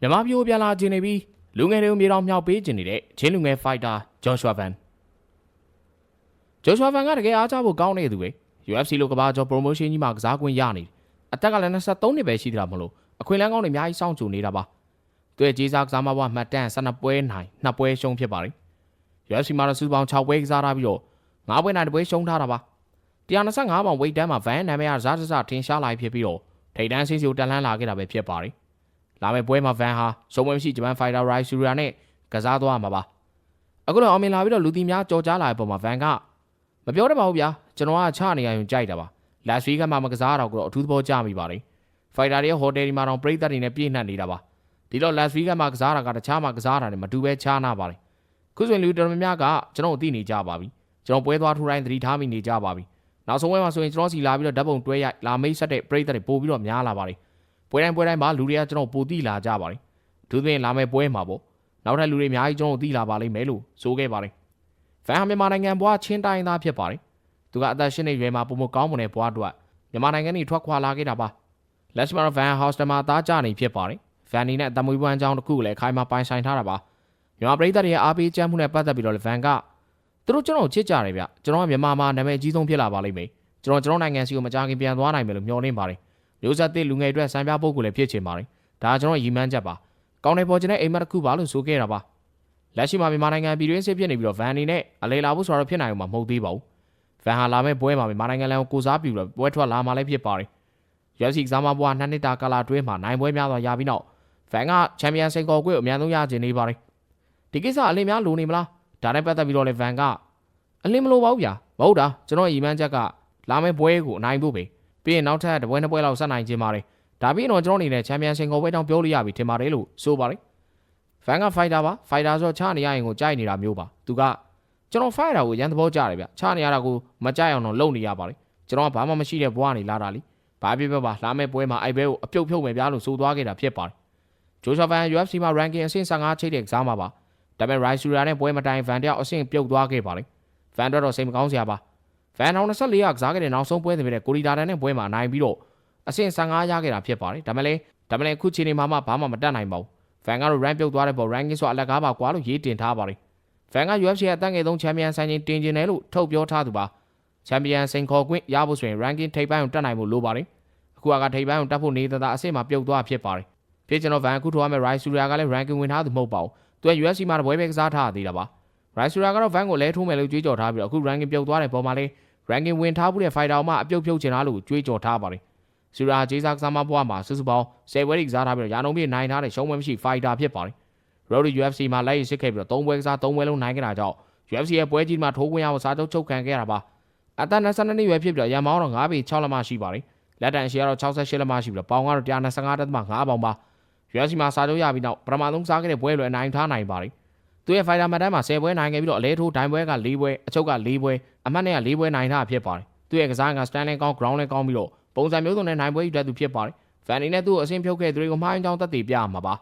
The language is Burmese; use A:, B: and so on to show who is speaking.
A: မြန်မာပြည်ကိုပြန်လာခြင်းနေပြီးလူငယ်တွေကိုမြေတောင်မြောက်ပေးခြင်းနေတဲ့ချင်းလူငယ်ဖိုက်တာဂျော့ရှွာဗန်ဂျော့ရှွာဗန်ကတကယ်အားကျဖို့ကောင်းနေသူပဲ UFC လိုကမ္ဘာကျော် promotion ကြီးမှာကစားကွင့်ရနေတယ်အသက်ကလည်း23နှစ်ပဲရှိသေးတာမလို့အခွင့်အလမ်းကောင်းတွေအများကြီးစောင့်ကြိုနေတာပါသူရဲ့ကြီးစားကစားမဘွားမှတ်တမ်း12ပွဲနိုင်2ပွဲရှုံးဖြစ်ပါတယ် UFC မှာတော့စူပေါင်း6ပွဲကစားထားပြီးတော့9ပွဲနိုင်1ပွဲရှုံးထားတာပါ125ပေါင်ဝိတ်တန်းမှာဗန်နာမည်ကဇာတ်ဇာတ်ထင်ရှားလာဖြစ်ပြီးတော့ထိတ်တန်းဆင်းစီကိုတက်လှမ်းလာခဲ့တာပဲဖြစ်ပါတယ် လာမယ့်ပွဲမှာဗန်ဟာစုံမမရှိဂျပန်ဖိုင်တာရိုက်ဆူရာနဲ့ကစားသွားမှာပါအခုတော့အောင်မြင်လာပြီးတော့လူတီများကြော်ကြားလာတဲ့ပုံမှာဗန်ကမပြောတတ်ပါဘူးဗျာကျွန်တော်ကချနေရရင်ကြိုက်တာပါလက်စဗီးကမှမကစားတော့ကတော့အထူးသဘောကျမိပါတယ်ဖိုင်တာရဲ့ဟိုတယ်ဒီမှာတော့ပရိသတ်တွေနဲ့ပြည့်နှက်နေတာပါဒီတော့လက်စဗီးကမှကစားတာကတခြားမှကစားတာနဲ့မတူပဲခြားနာပါတယ်ခုဆိုရင်လူတော်များများကကျွန်တော်သိနေကြပါပြီကျွန်တော်ပွဲသွားထူတိုင်းသတိထားမိနေကြပါပြီနောက်ဆုံးပွဲမှာဆိုရင်ကျွန်တော်စီလာပြီးတော့ဓာတ်ပုံတွဲရိုက်လာမိတ်ဆက်တဲ့ပရိသတ်တွေပို့ပြီးတော့များလာပါတယ် ပွဲတိုင်းပွဲတိုင်းမှာလူတွေကကျွန်တော်ပိုတိလာကြပါတယ်။သူသဖြင့်လာမယ့်ပွဲမှာပေါ့။နောက်ထပ်လူတွေအများကြီးကျွန်တော်သိလာပါလိမ့်မယ်လို့ဆိုခဲ့ပါတယ်။ဖန်ဟာမြန်မာနိုင်ငံဘွားချင်းတိုင်းသားဖြစ်ပါတယ်။သူကအသက်ရှင်နေရွယ်မှာပုံမကောင်းမွန်တဲ့ဘွားတို့ကမြန်မာနိုင်ငံကနေထွက်ခွာလာခဲ့တာပါ။လက်ရှိမှာတော့ဖန်ဟော့စတမှာသားကြနေဖြစ်ပါတယ်။ဖန်နီနဲ့အတမွေးပွမ်းကြောင်းတစ်ခုကိုလည်းခိုင်းမှာပိုင်ဆိုင်ထားတာပါ။မြန်မာပြည်သားတွေရဲ့အားပေးကြမ်းမှုနဲ့ပတ်သက်ပြီးတော့လည်းဖန်ကသူတို့ကျွန်တော်ချစ်ကြတယ်ဗျ။ကျွန်တော်ကမြန်မာမှာနာမည်အကြီးဆုံးဖြစ်လာပါလိမ့်မယ်။ကျွန်တော်ကျွန်တော်နိုင်ငံစီကိုမကြခင်ပြန်သွားနိုင်မယ်လို့မျှော်လင့်ပါတယ်။ မျိုးဆက်သစ်လူငယ်အတွက်စံပြပုဂ္ဂိုလ်လည်းဖြစ်ချင်ပါတယ်။ဒါကကျွန်တော်ရည်မှန်းချက်ပါ။ကောင်းတဲ့ပေါ်ချင်တဲ့အိမ်မက်တစ်ခုပါလို့ဆိုခဲ့တာပါ။လက်ရှိမှာမြန်မာနိုင်ငံပြည်တွင်းစစ်ဖြစ်နေပြီးတော့ဗန်အနေနဲ့အလေလာဖို့ဆိုတော့ဖြစ်နိုင်မှာမဟုတ်သေးပါဘူး။ဗန်ဟာလာမဲ့ပွဲမှာမြန်မာနိုင်ငံလန်ကိုကိုစားပြုပြီးတော့ပွဲထွက်လာမှလည်းဖြစ်ပါတယ်။ UFC ကစားမဘွားနှစ်နှစ်တာကာလာတွင်းမှာနိုင်ပွဲများစွာရပြီးနောက်ဗန်ကချန်ပီယံစိန်ခေါ်ခွင့်အများဆုံးရခြင်းနေပါတယ်။ဒီကိစ္စအလင်းများလိုနေမလား။ဒါနဲ့ပတ်သက်ပြီးတော့လေဗန်ကအလင်းမလိုပါဘူးဗျာ။မဟုတ်တာကျွန်တော်ရည်မှန်းချက်ကလာမဲ့ပွဲကိုအနိုင်ဖို့ပဲ။ ပြီးရင်နောက်ထပ်တစ်ပွဲနှစ်ပွဲလောက်ဆက်နိုင်ခြင်းပါတယ်ဒါပြီးတော့ကျွန်တော်အနေနဲ့ချန်ပီယံရှင်ကောပွဲတောင်ပြောလို့ရပြီထင်ပါတယ်လို့ဆိုပါတယ်ဖန်ကဖိုက်တာပါဖိုက်တာဆိုချနေရရင်ကိုကြိုက်နေတာမျိုးပါသူကကျွန်တော်ဖိုက်တာကိုရန်သဘောကျတယ်ဗျချနေရတာကိုမကြိုက်အောင်တော့လုပ်နေရပါတယ်ကျွန်တော်ကဘာမှမရှိတဲ့ဘွားနေလာတာလीဘာဖြစ်ဖြစ်ပါလာမဲ့ပွဲမှာအိုက်ဘဲကိုအပြုတ်ဖြုတ်မယ်ဗျာလို့ဆိုသွားခဲ့တာဖြစ်ပါတယ်ဂျိုရှာဖန် UFC မှာ ranking အဆင့်15ချိတ်တဲ့ကစားမှာပါဒါပေမဲ့ Rai Sura နဲ့ပွဲမတိုင်ဗန်တယောက်အဆင့်ပြုတ်သွားခဲ့ပါတယ်ဗန်တော့စိတ်မကောင်းစရာပါ ဗန်အောင်24ရကစားခဲ့တဲ့နောက်ဆုံးပွဲတွေတဲ့ကိုရီဒါတန်နဲ့ပွဲမှာနိုင်ပြီးတော့အဆင့်15ရခဲ့တာဖြစ်ပါတယ်ဒါမှလည်းဒါမှလည်းအခုချိန်နေမှာမှဘာမှမတက်နိုင်ပါဘူးဗန်ကတော့ rank ပြုတ်သွားတဲ့ပေါ် ranking ဆိုအလက်ကားပါကွာလို့ရေးတင်ထားပါတယ်ဗန်က UFC ရဲ့အတန်းငယ်ဆုံးချန်ပီယံဆိုင်ချင်းတင်ကျင်တယ်လို့ထုတ်ပြောထားသူပါချန်ပီယံစိန်ခေါ်ခွင့်ရဖို့ဆိုရင် ranking ထိပ်ပိုင်းကိုတက်နိုင်ဖို့လိုပါတယ်အခုကထိပ်ပိုင်းကိုတက်ဖို့နေသသာအဆင့်မှာပြုတ်သွားဖြစ်ပါတယ်ဖြစ်ကျွန်တော်ဗန်အခုထိုးရမယ့် Rai Surya ကလည်း ranking ဝင်ထားသူမဟုတ်ပါဘူးသူက UFC မှာတပွဲပဲကစားထားသေးတာပါ Rai Surya ကတော့ van ကိုလဲထိုးမယ်လို့ကြွေးကြော်ထားပြီးတော့အခု ranking ပြုတ်သွားတဲ့ပုံမှာလည်း ranking ဝင်ထားမှုတဲ့ fighter မှအပြုတ်ဖြုတ်ချင်တာလို့ကြွေးကြော်ထားပါတယ်။ဆူရာဂျေးစာကစားမဘွားမှာစုစုပေါင်း10ပွဲထိကစားထားပြီးတော့ရာနှုန်းပြည့်နိုင်ထားတဲ့ရှုံးပွဲမရှိ fighter ဖြစ်ပါတယ်။ Road UFC မှာလိုက်ရစ်ခဲ့ပြီးတော့3ပွဲကစား3ပွဲလုံးနိုင်ခဲ့တာကြောင့် UFC ရဲ့ပွဲကြီးမှာထိုးခွင့်ရဖို့စာချုပ်ချုပ်ခံခဲ့ရတာပါ။အသက်22နှစ်ရွယ်ဖြစ်ပြီးတော့ရန်မောင်းတော့9ပေ6လက်မရှိပါတယ်။လက်တန်ရှည်ကတော့68လက်မရှိပြီးတော့ပေါင်ကတော့125.5ပေါင်ပါ။ UFC မှာစာချုပ်ရပြီးနောက်ပထမဆုံးစားခဲ့တဲ့ပွဲလွယ်အနိုင်ထားနိုင်ပါတယ်။ သူရဲ့ fighter မှတ်တမ်းမှာ10ပွဲနိုင်ခဲ့ပြီးတော့အလဲထိုးဒိုင်ပွဲက4ပွဲအချုပ်က4ပွဲအမှတ်နဲ့က4ပွဲနိုင်ထားဖြစ်ပါတယ်သူ့ရဲ့ကစားက stand ကောင်း ground လည်းကောင်းပြီးတော့ပုံစံမျိုးစုံနဲ့နိုင်ပွဲယူတတ်သူဖြစ်ပါတယ်ဖန်နီနဲ့သူ့ကိုအဆင်ဖြုတ်ခဲ့သူတွေကိုမှားယွင်းကြောင်းသက်သေပြရမှာပါ